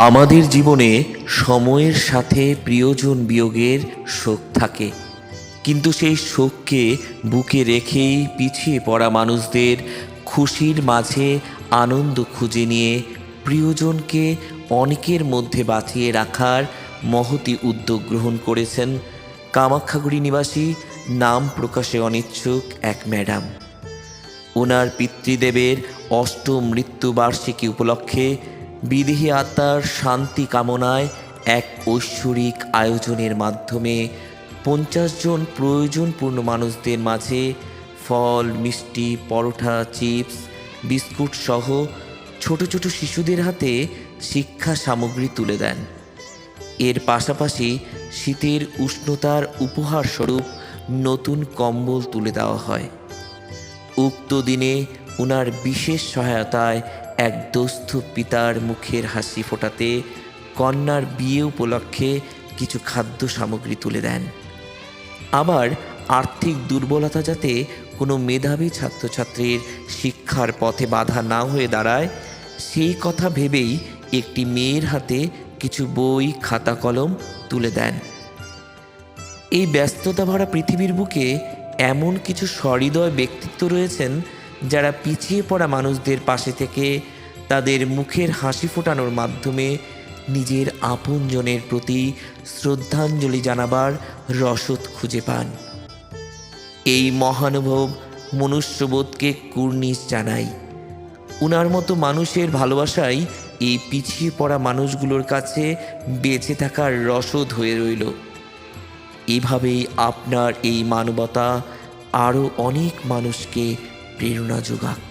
আমাদের জীবনে সময়ের সাথে প্রিয়জন বিয়োগের শোক থাকে। কিন্তু সেই শোককে বুকে রেখেই পিছিয়ে পড়া মানুষদের খুশির মাঝে আনন্দ খুঁজে নিয়ে প্রিয়জনকে অনেকের মধ্যে বাঁচিয়ে রাখার মহতি উদ্যোগ গ্রহণ করেছেন কামাখ্যাগুড়ি নিবাসী নাম প্রকাশে অনিচ্ছুক এক ম্যাডাম। ওনার পিতৃদেবের অষ্টম মৃত্যুবার্ষিকী উপলক্ষে বিদেহী আত্মার শান্তি কামনায় এক ঐশ্বরিক আয়োজনের মাধ্যমে পঞ্চাশ জন প্রয়োজনপূর্ণ মানুষদের মাঝে ফল, মিষ্টি, পরোটা, চিপস, বিস্কুট সহ ছোট ছোট শিশুদের হাতে শিক্ষা সামগ্রী তুলে দেন। এর পাশাপাশি শীতের উষ্ণতার উপহার স্বরূপ নতুন কম্বল তুলে দেওয়া হয়। উক্ত দিনে ওনার বিশেষ সহায়তায় এক দোস্থ পিতার মুখের হাসি ফোটাতে কন্যার বিয়ে উপলক্ষে কিছু খাদ্য সামগ্রী তুলে দেন। আবার আর্থিক দুর্বলতা যাতে কোনো মেধাবী ছাত্রছাত্রীর শিক্ষার পথে বাধা না হয়ে দাঁড়ায়, সেই কথা ভেবেই একটি মেয়ের হাতে কিছু বই, খাতা, কলম তুলে দেন। এই ব্যস্ততা ভরা পৃথিবীর বুকে এমন কিছু সহৃদয় ব্যক্তিত্ব রয়েছেন যারা পিছিয়ে পড়া মানুষদের পাশে থেকে তাদের মুখের হাসি ফোটানোর মাধ্যমে নিজের আপনজনের প্রতি শ্রদ্ধাঞ্জলি জানাবার রসদ খুঁজে পান। এই মহানুভব মনুষ্যবোধকে কুর্নিশ জানাই উনার মতো মানুষের ভালোবাসাই এই পিছিয়ে পড়া মানুষগুলোর কাছে বেঁচে থাকার রসদ হয়ে রইল। এভাবেই আপনার এই মানবতা আরও অনেক মানুষকে প্রেরণা যোগাক।